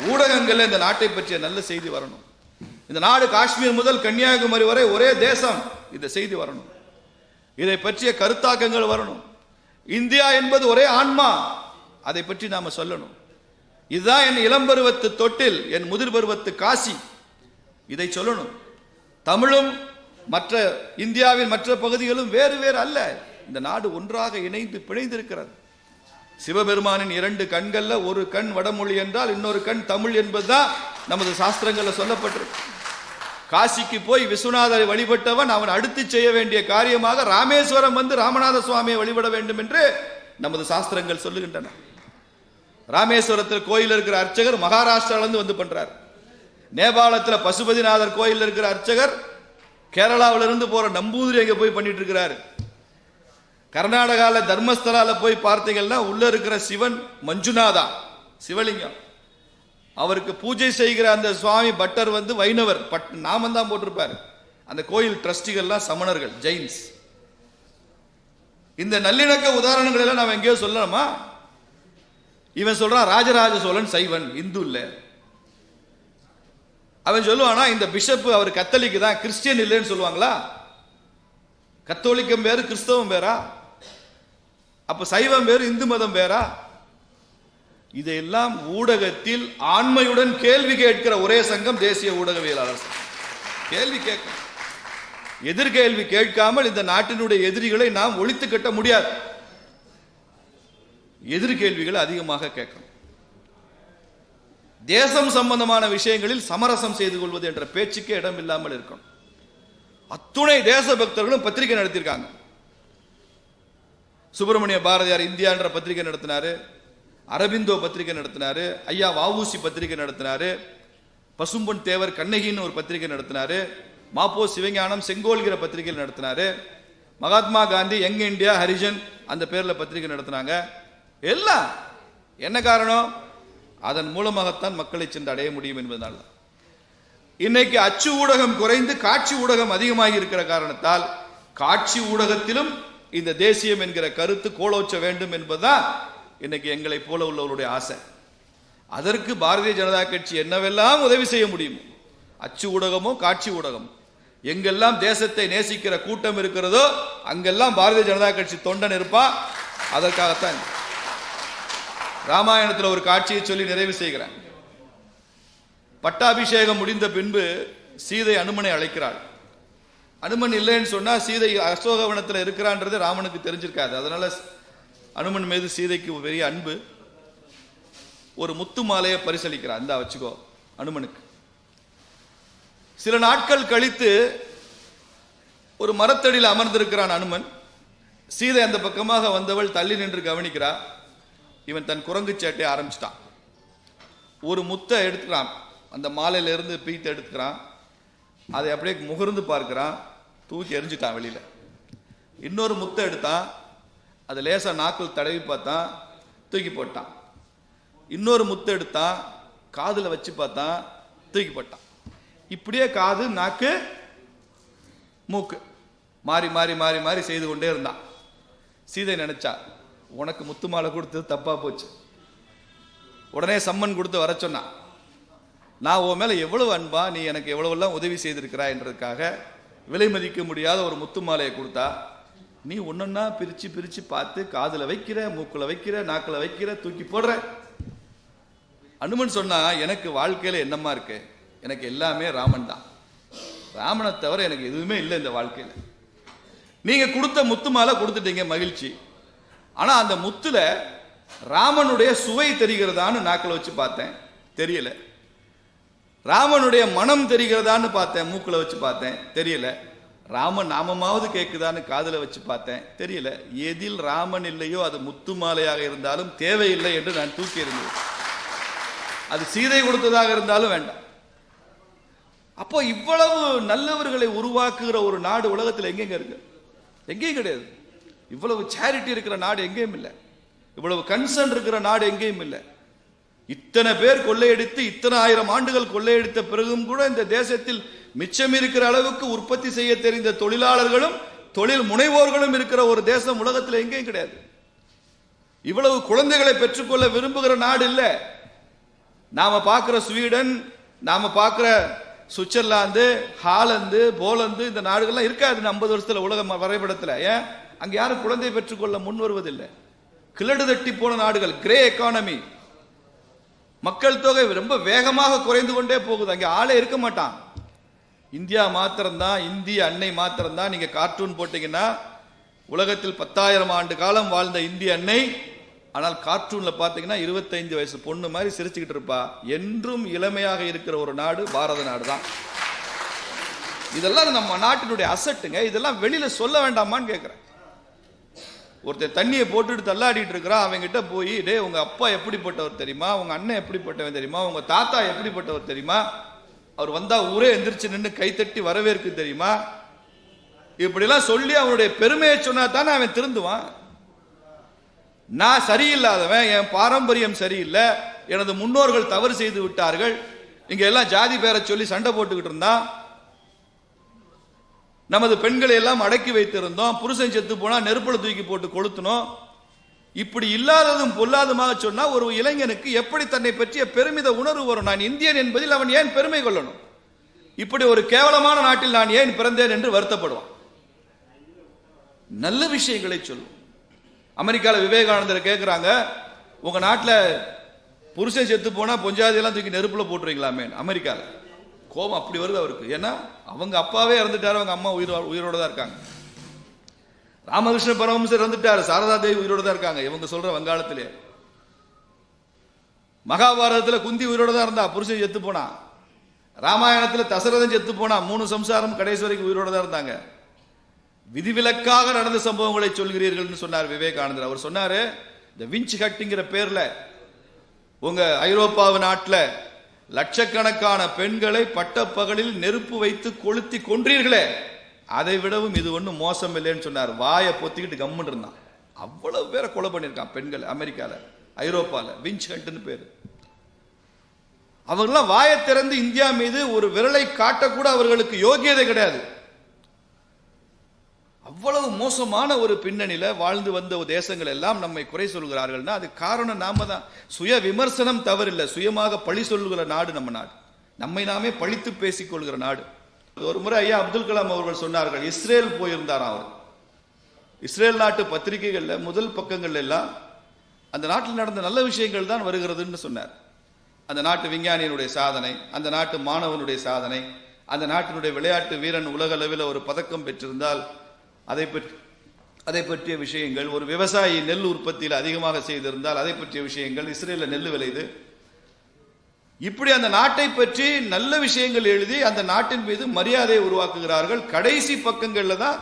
ஊடகங்களில் இந்த நாட்டை பற்றிய நல்ல செய்தி வரணும். இந்த நாடு காஷ்மீர் முதல் கன்னியாகுமரி வரை ஒரே தேசம். இந்த செய்தி வரணும். இதை பற்றிய கருத்தாக்கங்கள் வரணும். இந்தியா என்பது ஒரே ஆன்மா. அதை பற்றி நாம் சொல்லணும். இதுதான் என் இளம்பருவத்து தொட்டில் என் முதிர் பருவத்து காசி. இதை சொல்லணும். தமிழும் மற்ற இந்தியாவின் மற்ற பகுதிகளும் வேறு வேறு அல்ல. இந்த நாடு ஒன்றாக இணைந்து பிணைந்திருக்கிறது. சிவபெருமானின் இரண்டு கண்கள்ல ஒரு கண் வடமொழி என்றால் இன்னொரு கண் தமிழ் என்பதுதான் நமது சாஸ்திரங்கள்ல சொல்லப்பட்டிருக்கு. காசிக்கு போய் விஸ்வநாதரை வழிபட்டவன் அவன் அடுத்து செய்ய வேண்டிய காரியமாக ராமேஸ்வரம் வந்து ராமநாத சுவாமியை வழிபட வேண்டும் என்று நமது சாஸ்திரங்கள் சொல்லுகின்றன. ராமேஸ்வரத்தில் கோயில் இருக்கிற அர்ச்சகர் மகாராஷ்டிராலிருந்து வந்து பண்றார். நேபாளத்தில் பசுபதிநாதர் கோயில் இருக்கிற அர்ச்சகர் கேரளாவிலிருந்து போற நம்பூதிரி அங்கே போய் பண்ணிட்டு இருக்கிறாரு. கர்நாடகாவில் தர்மஸ்தலால போய் பார்த்தீங்கன்னா உள்ள இருக்கிற சிவன் மஞ்சுநாதா சிவலிங்கம். அவருக்கு பூஜை செய்கிற அந்த சுவாமி பட்டர் வந்து வைணவர். பட் நாமம் தான் போட்டிருப்பாரு. அந்த கோயில் ட்ரஸ்டிகள்லாம் சமணர்கள் ஜெயின்ஸ். இந்த நல்லிணக்க உதாரணங்கள் எல்லாம் நாம் எங்கேயோ சொல்லணுமா? இவன் சொல்றான் ராஜராஜ சோழன் சைவன் இந்து இல்லை. அவன் சொல்லுவானா இந்த பிஷப் அவர் கத்தலிக்கு தான் கிறிஸ்டியன் இல்லைன்னு சொல்லுவாங்களா? கத்தோலிக்கம் வேறு கிறிஸ்தவம் வேறா? அப்ப சைவம் வேறு இந்து மதம் வேறா? இதையெல்லாம் ஊடகத்தில் ஆண்மையுடன் கேள்வி கேட்கிற ஒரே சங்கம் தேசிய ஊடகவியலாளர் சங்கம். கேள்வி கேட்கும் எதிர்கேள்வி கேட்காமல் இந்த நாட்டினுடைய எதிரிகளை நாம் ஒழித்து கட்ட முடியாது. எதிர்கேள்விகளை அதிகமாக கேட்கணும். தேசம் சம்பந்தமான விஷயங்களில் சமரசம் செய்து கொள்வது என்ற பேச்சுக்கே இடம் இல்லாமல் இருக்கணும். அத்துணை தேசபக்தர்களும் பத்திரிகை நடத்தியிருக்காங்க. சுப்பிரமணிய பாரதியார் இந்தியான்ற பத்திரிகை நடத்தினாரு. அரபிந்தோ பத்திரிகை நடத்தினார். ஐயா வாவூசி பத்திரிகை நடத்தினாரு. பசும்பொன் தேவர் கண்ணகின்னு ஒரு பத்திரிகை நடத்தினாரு. மாப்போ சிவஞானம் செங்கோல்கிற பத்திரிகையில் நடத்தினாரு. மகாத்மா காந்தி யங் இந்தியா ஹரிஜன் அந்த பேரில் பத்திரிகை நடத்தினாங்க. எல்லாம். என்ன காரணம்? அதன் மூலமாகத்தான் மக்களை சென்று அடைய முடியும் என்பதனால இன்னைக்கு அச்சு ஊடகம் குறைந்து காட்சி ஊடகம் அதிகமாகி இருக்கிற காரணத்தால் காட்சி ஊடகத்திலும் இந்த தேசியம் என்கிற கருத்து கோலோச்ச வேண்டும் என்பதுதான் இன்னைக்கு எங்களை போல உள்ளவருடைய ஆசை. அதற்கு பாரதிய ஜனதா கட்சி என்னவெல்லாம் உதவி செய்ய முடியும் அச்சு ஊடகமோ காட்சி ஊடகம் எங்கெல்லாம் தேசத்தை நேசிக்கிற கூட்டம் இருக்கிறதோ அங்கெல்லாம் பாரதிய ஜனதா கட்சி தொண்டன் இருப்பா? அதற்காகத்தான் ராமாயணத்தில் ஒரு காட்சியை சொல்லி நிறைவு செய்கிறேன். பட்டாபிஷேகம் முடிந்த பின்பு சீதை அனுமனை அழைக்கிறாள். அனுமன் இல்லைன்னு சொன்னா சீதை அசோகவனத்தில் இருக்கிறான்றது ராமனுக்கு தெரிஞ்சிருக்காது. அதனால அனுமன் மீது சீதைக்கு பெரிய அன்பு. ஒரு முத்து மாலையை பரிசளிக்கிறான். இந்தா வச்சுக்கோ அனுமனுக்கு. சில நாட்கள் கழித்து ஒரு மரத்தடியில் அமர்ந்திருக்கிறான் அனுமன். சீதை அந்த பக்கமாக வந்தவள் தள்ளி நின்று கவனிக்கிறா. இவன் தன் குரங்கு சேட்டை ஆரம்பிச்சிட்டான். ஒரு முத்தை எடுத்துக்கிறான். அந்த மாலையில இருந்து பீத்தை எடுத்துக்கிறான். அதை அப்படியே முகர்ந்து பார்க்கிறான். தூக்கி எரிஞ்சிட்டான் வெளியில். இன்னொரு முத்தை எடுத்தான் அதை லேசாக நாக்கில் தடவி பார்த்தான் தூக்கி போட்டான். இன்னொரு முத்தை எடுத்தான் காதில் வச்சு பார்த்தான் தூக்கி போட்டான். இப்படியே காது நாக்கு மூக்கு மாறி மாறி மாறி மாறி செய்து கொண்டே இருந்தான். சீதை நினைச்சா உனக்கு முத்து மாலை கொடுத்தது தப்பாக போச்சு. உடனே சம்மன் கொடுத்து வர சொன்னான். நான் உன் மேலே எவ்வளவு அன்பா நீ எனக்கு எவ்வளவெல்லாம் உதவி செய்திருக்கிறாய் என்றதுக்காக விலை மதிக்க முடியாத ஒரு முத்து மாலையை கொடுத்தா நீ ஒன்றுன்னா பிரித்து பிரித்து பார்த்து காதில் வைக்கிற மூக்கில் வைக்கிற நாக்கில் வைக்கிற தூக்கி போடுற. அனுமன் சொன்னால் எனக்கு வாழ்க்கையில் என்னமா இருக்கு? எனக்கு எல்லாமே ராமன் தான். ராமனை தவிர எனக்கு எதுவுமே இல்லை இந்த வாழ்க்கையில். நீங்கள் கொடுத்த முத்து மாலை கொடுத்துட்டீங்க மகிழ்ச்சி. ஆனால் அந்த முத்தில் ராமனுடைய சுவை தெரிகிறதான்னு நாக்கில் வச்சு பார்த்தேன். தெரியலை. ராமனுடைய மனம் தெரிகிறதான்னு பார்த்தேன் மூக்கில் வச்சு பார்த்தேன் தெரியல. ராமன் நாமமாவது கேட்குதான்னு காதில் வச்சு பார்த்தேன் தெரியல. எதில் ராமன் இல்லையோ அது முத்து மாலையாக இருந்தாலும் தேவையில்லை என்று நான் தூக்கி இருந்தேன் அது சீதை கொடுத்ததாக இருந்தாலும் வேண்டாம். அப்போ இவ்வளவு நல்லவர்களை உருவாக்குகிற ஒரு நாடு உலகத்தில் எங்கெங்க இருக்கு? எங்கேயும் கிடையாது. இவ்வளவு சேரிட்டி இருக்கிற நாடு எங்கேயும் இல்லை. இவ்வளவு கன்சர்ன் இருக்கிற நாடு எங்கேயும் இல்லை. இத்தனை பேர் கொள்ளையடித்து இத்தனை ஆயிரம் ஆண்டுகள் கொள்ளையடித்த பிறகும் கூட இந்த தேசத்தில் மிச்சம் இருக்கிற அளவுக்கு உற்பத்தி செய்ய தெரிந்த தொழிலாளர்களும் தொழில் முனைவோர்களும் இருக்கிற ஒரு தேசம் உலகத்தில் எங்கேயும் கிடையாது. இவ்வளவு குழந்தைகளை பெற்றுக்கொள்ள விரும்புகிற நாடு இல்லை. நாம பார்க்குற ஸ்வீடன் நாம பார்க்குற சுவிட்சர்லாந்து ஹாலந்து போலந்து இந்த நாடுகள்லாம் இருக்காது ஐம்பது வருஷத்துல உலக வரைபடத்தில். ஏன்? அங்கே யாரும் குழந்தை பெற்றுக்கொள்ள முன் வருவதில்லை கிழடு தட்டி போன நாடுகள் கிரே எக்கானமி மக்கள் தொகை ரொம்ப வேகமாக குறைந்து கொண்டே போகுது. அங்கே ஆளே இருக்க மாட்டான். இந்தியா மாத்திரம்தான் இந்திய அன்னை மாத்திரம்தான் நீங்கள் கார்ட்டூன் போட்டிங்கன்னா உலகத்தில் பத்தாயிரம் ஆண்டு காலம் வாழ்ந்த இந்திய அன்னை ஆனால் கார்ட்டூனில் பார்த்தீங்கன்னா இருபத்தைந்து வயசு பொண்ணு மாதிரி சிரிச்சுக்கிட்டு இருப்பா. என்றும் இளமையாக இருக்கிற ஒரு நாடு பாரத நாடு தான் இதெல்லாம் நம்ம நாட்டினுடைய அசட்டுங்க. இதெல்லாம் வெளியில் சொல்ல வேண்டாமான்னு கேட்குறேன் ஒருத்தன் தண்ணியை போட்டுட்டு தள்ளாடிட்டு இருக்கிறான் அவங்ககிட்ட போய் டே உங்கள் அப்பா எப்படிப்பட்டவர் தெரியுமா? உங்கள் அண்ணன் எப்படிப்பட்டவன் தெரியுமா? உங்கள் தாத்தா எப்படிப்பட்டவர் தெரியுமா? அவர் வந்தால் ஊரே எந்திரிச்சு நின்று கைத்தட்டி வரவேற்கு தெரியுமா? இப்படிலாம் சொல்லி அவனுடைய பெருமையை சொன்னா தானே அவன் திருந்துவான். நான் சரியில்லாதவன் என் பாரம்பரியம் சரியில்லை எனது முன்னோர்கள் தவறு செய்து விட்டார்கள். இங்கே எல்லாம் ஜாதி பேரை சொல்லி சண்டை போட்டுக்கிட்டு இருந்தான். நமது பெண்களை எல்லாம் அடக்கி வைத்திருந்தோம். புருஷன் செத்து போனா நெருப்பில் தூக்கி போட்டு கொளுத்தணும் இப்படி இல்லாததும் பொல்லாதமாக சொன்னா ஒரு இளைஞனுக்கு எப்படி தன்னை பற்றிய பெருமித உணர்வு வரும்? நான் இந்தியன் என்பதில் அவன் ஏன் பெருமை கொள்ளணும்? இப்படி ஒரு கேவலமான நாட்டில் நான் ஏன் பிறந்தேன் என்று வருத்தப்படுவான். நல்ல விஷயங்களை சொல்லும். அமெரிக்காவில் விவேகானந்தர் கேட்குறாங்க உங்க நாட்டில் புருஷன் செத்து போனா பொஞ்சாதியெல்லாம் தூக்கி நெருப்புல போட்டுருவீங்களாமே அமெரிக்காவில் கோபம் அப்படி வருது அவருக்கு. ஏன்னா அவங்க அப்பாவே இறந்துட்டார் அவங்க அம்மா உயிரோ உயிரோட தான் இருக்காங்க. ராமகிருஷ்ண பரமஹம்சர் இறந்துட்டார் சாரதா தேவி உயிரோட தான் இருக்காங்க. இவங்க சொல்ற வங்காளத்திலே. மகாபாரதத்தில் குந்தி உயிரோட தான் இருந்தா புருஷன் செத்து போனா. ராமாயணத்தில் தசரதன் செத்து போனா மூணு சம்சாரம் கடைசி வரைக்கும் உயிரோடு தான் இருந்தாங்க. விதிவிலக்காக நடந்த சம்பவங்களை சொல்கிறீர்கள்னு சொன்னார் விவேகானந்தர். அவர் சொன்னார் இந்த விஞ்ச் ஹட்டிங்கிற பேரில் உங்கள் ஐரோப்பாவு நாட்டில் லட்சக்கணக்கான பெண்களை பட்டப்பகலில் நெருப்பு வைத்து கொளுத்தி கொன்றீர்களே. அதை விடவும் இது ஒன்றும் மோசம் இல்லைன்னு சொன்னார். வாயை பொத்திக்கிட்டு கம்முன்னு இருந்தான். அவ்வளவு பேரை கொலை பண்ணியிருக்கான் பெண்கள் அமெரிக்கால ஐரோப்பால விஞ்ச் ஹண்ட்னு பேர். அவங்கெல்லாம் வாயை திறந்து இந்தியா மீது ஒரு விரலை காட்டக்கூட அவர்களுக்கு யோகியதை கிடையாது. அவ்வளவு மோசமான ஒரு பின்னணியில் வாழ்ந்து வந்த தேசங்கள் எல்லாம் நம்மை குறை சொல்கிறார்கள்னா அது காரணம் நாம தான். சுய விமர்சனம் தவறில்லை. சுயமாக பழி சொல்லுகிற நாடு நம்ம நாடு. நம்மை நாமே பழித்து பேசிக் கொள்கிற நாடு ஒரு முறை ஐயா அப்துல் கலாம் அவர்கள் சொன்னார்கள் இஸ்ரேல் போயிருந்தாராம் அவர்? இஸ்ரேல் நாட்டு பத்திரிகைகளில் முதல் பக்கங்கள் எல்லாம் அந்த நாட்டில் நடந்த நல்ல விஷயங்கள் தான் வருகிறதுன்னு சொன்னார். அந்த நாட்டு விஞ்ஞானியினுடைய சாதனை அந்த நாட்டு மாணவனுடைய சாதனை அந்த நாட்டினுடைய விளையாட்டு வீரன் உலக அளவில் ஒரு பதக்கம் பெற்றிருந்தால் அதை பற்றி அதை பற்றிய விஷயங்கள் ஒரு விவசாயி நெல் உற்பத்தியில் அதிகமாக செய்திருந்தால் அதை பற்றிய விஷயங்கள் இஸ்ரேலில் நெல் விளையுது. இப்படி அந்த நாட்டை பற்றி நல்ல விஷயங்கள் எழுதி அந்த நாட்டின் மீது மரியாதையை உருவாக்குகிறார்கள். கடைசி பக்கங்களில் தான்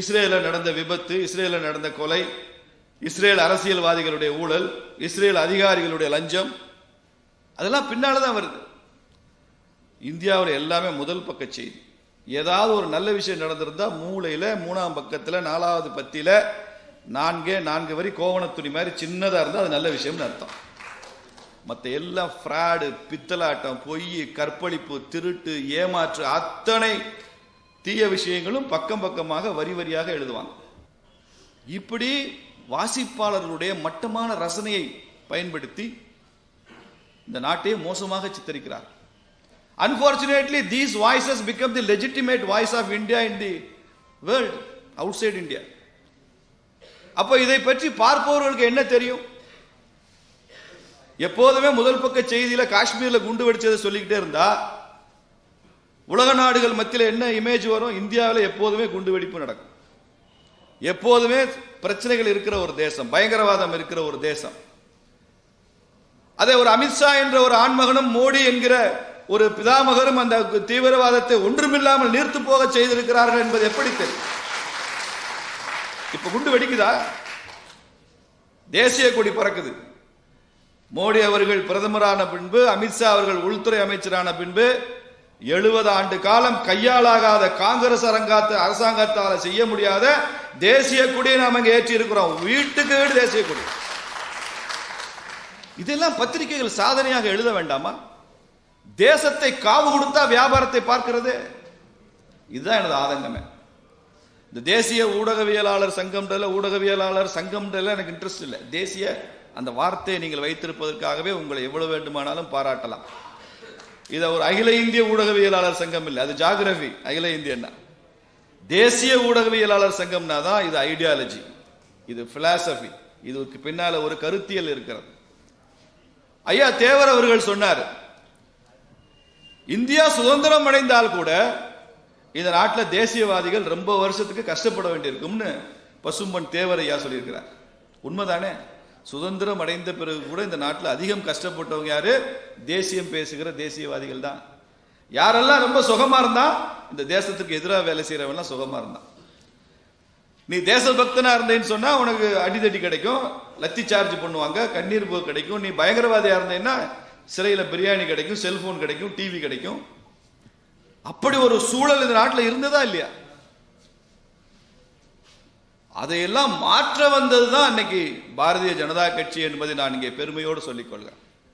இஸ்ரேலில் நடந்த விபத்து இஸ்ரேலில் நடந்த கொலை இஸ்ரேல் அரசியல்வாதிகளுடைய ஊழல் இஸ்ரேல் அதிகாரிகளுடைய லஞ்சம். அதெல்லாம் பின்னால் தான் வருது. இந்தியாவில் எல்லாமே முதல் பக்க செய்தி. ஏதாவது ஒரு நல்ல விஷயம் நடந்திருந்தா மூளையில் மூணாம் பக்கத்தில் நாலாவது பத்தியில் நான்கே நான்கு வரி கோவணத்துணி மாதிரி சின்னதாக இருந்தால் அது நல்ல விஷயம்னு அர்த்தம். மற்ற எல்லாம் ஃப்ராடு பித்தலாட்டம் பொய் கற்பழிப்பு திருட்டு ஏமாற்று அத்தனை தீய விஷயங்களும் பக்கம் பக்கமாக வரி வரியாக எழுதுவாங்க. இப்படி வாசிப்பாளர்களுடைய மட்டமான ரசனையை பயன்படுத்தி இந்த நாட்டையே மோசமாக சித்தரிக்கிறார். Unfortunately these voices become the legitimate voice of India in the world outside India அப்போ இதை பற்றி பார்ப்பவர்களுக்கு என்ன தெரியும்? எப்போதுமே முதல் பக்க செய்தியில காஷ்மீர்ல குண்டு வெடிச்சதை சொல்லிக்கிட்டே இருந்தா உலக நாடுகள் மத்தியில் என்ன இமேஜ் வரும்? இந்தியாவில் எப்போதுமே குண்டு வெடிப்பு நடக்கும். எப்போதுமே பிரச்சனைகள் இருக்கிற ஒரு தேசம் பயங்கரவாதம் இருக்கிற ஒரு தேசம். அதே ஒரு அமித்ஷா என்ற ஒரு ஆண்மகனும் மோடி என்கிற ஒரு பிதாமகரும் அந்த தீவிரவாதத்தை ஒன்றுமில்லாமல் நீர்த்து போக செய்திருக்கிறார்கள் என்பது எப்படி தெரியும்? இப்ப குண்டு வெடிக்குதா? தேசிய கொடி பறக்குது. மோடி அவர்கள் பிரதமரான பின்பு அமித்ஷா அவர்கள் உள்துறை அமைச்சரான பின்பு எழுபது ஆண்டு காலம் கையாளாகாத காங்கிரஸ் அரங்காத்த அரசாங்கத்தால் செய்ய முடியாத தேசிய கொடியை நாம் இங்கே ஏற்றி இருக்கிறோம். வீட்டுக்கு வீடு தேசிய கொடி. இதெல்லாம் பத்திரிகைகள் சாதனையாக எழுத வேண்டாமா? தேசத்தை காவு கொடுத்தா வியாபாரத்தை பார்க்கிறது. இதுதான் எனது ஆதங்கமே. இந்த தேசிய ஊடகவியலாளர் சங்கம்ன்றல ஊடகவியலாளர் சங்கம்ன்றல எனக்கு இன்ட்ரெஸ்ட் இல்லை. தேசிய அந்த வார்த்தையை நீங்கள் வைத்திருப்பதற்காகவே உங்களை எவ்வளவு வேண்டுமானாலும் பாராட்டலாம். இது ஒரு அகில இந்திய ஊடகவியலாளர் சங்கம் இல்லை. அது ஜாகிரபி. அகில இந்தியன்னா. தேசிய ஊடகவியலாளர் சங்கம்னா தான் இது ஐடியாலஜி இது பிலாசபி இதுக்கு பின்னால ஒரு கருத்தியல் இருக்கிறது. ஐயா தேவர் அவர்கள் சொன்னார் இந்தியா சுதந்திரம் அடைந்தால் கூட இந்த நாட்டில் தேசியவாதிகள் ரொம்ப வருஷத்துக்கு கஷ்டப்பட வேண்டியிருக்கும்னு பசும்பன் தேவரையா சொல்லியிருக்கிறார். உண்மைதானே? சுதந்திரம் அடைந்த பிறகு கூட இந்த நாட்டில் அதிகம் கஷ்டப்பட்டவங்க யாரு? தேசியம் பேசுகிற தேசியவாதிகள் தான். யாரெல்லாம் ரொம்ப சுகமா இருந்தா இந்த தேசத்துக்கு எதிராக வேலை செய்யறவெல்லாம் சுகமா இருந்தான் நீ தேசபக்தனா இருந்தேன்னு சொன்னா உனக்கு அடிதடி கிடைக்கும் லத்தி சார்ஜ் பண்ணுவாங்க கண்ணீர் போக்கு கிடைக்கும் நீ பயங்கரவாதியா இருந்தேன்னா சிறையில் பிரியாணி கிடைக்கும் செல்போன் கிடைக்கும் டிவி கிடைக்கும். அப்படி ஒரு சூழல் இந்த நாட்டில் இருந்ததா இல்லையா? அதையெல்லாம் மாற்ற வந்தது தான் அன்னைக்கு பாரதிய ஜனதா கட்சி என்பதை நான் இங்கே பெருமையோடு சொல்லிக்கொள்கிறேன்.